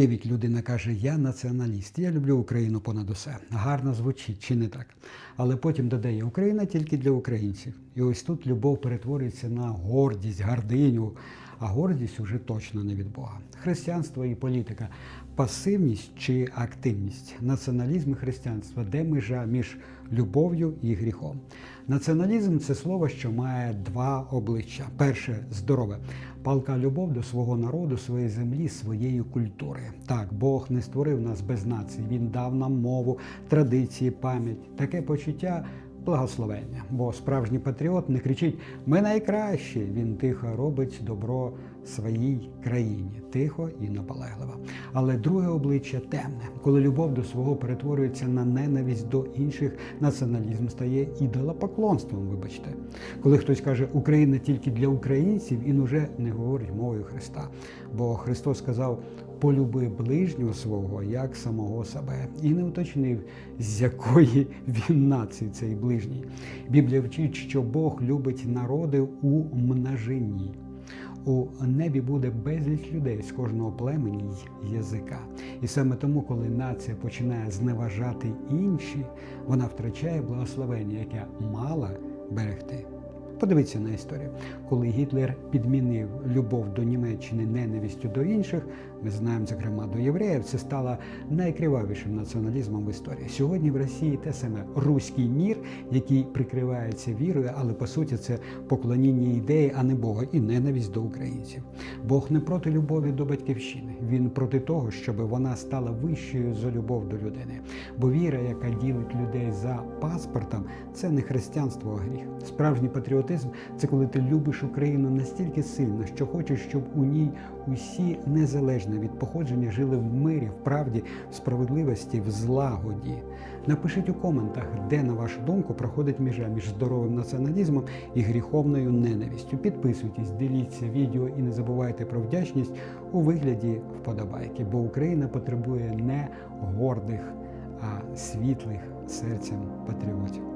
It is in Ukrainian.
Навіть людина каже, я націоналіст, я люблю Україну понад усе. Гарно звучить, чи не так? Але потім додає Україна тільки для українців. І ось тут любов перетворюється на гордість, гординю. А гордість уже точно не від Бога. Християнство і політика, пасивність чи активність, націоналізм і християнство, де межа між любов'ю і гріхом. Націоналізм це слово, що має два обличчя. Перше здорове, палка любов до свого народу, своєї землі, своєї культури. Так, Бог не створив нас без нації. Він дав нам мову, традиції, пам'ять. Таке почуття. Благословення, бо справжній патріот не кричить Ми найкращі. Він тихо робить добро своїй країні, тихо і наполегливо. Але друге обличчя темне, коли любов до свого перетворюється на ненависть до інших, націоналізм стає ідолопоклонством. Вибачте, коли хтось каже Україна тільки для українців, він уже не говорить мовою Христа. Бо Христос сказав. Полюби ближнього свого як самого себе, і не уточнив, з якої він нації цей ближній. Біблія вчить, що Бог любить народи у множині. У небі буде безліч людей з кожного племені й язика. І саме тому, коли нація починає зневажати інші, вона втрачає благословення, яке мала берегти. Подивіться на історію. Коли Гітлер підмінив любов до Німеччини ненавистю до інших, ми знаємо, зокрема, до євреїв, це стало найкривавішим націоналізмом в історії. Сьогодні в Росії те саме руський мір, який прикривається вірою, але по суті це поклоніння ідеї, а не Бога, і ненависть до українців. Бог не проти любові до батьківщини. Він проти того, щоб вона стала вищою за любов до людини. Бо віра, яка ділить людей за паспортом, це не християнство, а гріх. Справжній патріотизм це коли ти любиш Україну настільки сильно, що хочеш, щоб у ній усі незалежно від походження жили в мирі, в правді, в справедливості, в злагоді. Напишіть у коментах, де, на вашу думку, проходить межа між здоровим націоналізмом і гріховною ненавистю. Підписуйтесь, діліться відео і не забувайте про вдячність у вигляді вподобайки, бо Україна потребує не гордих, а світлих серцем патріотів.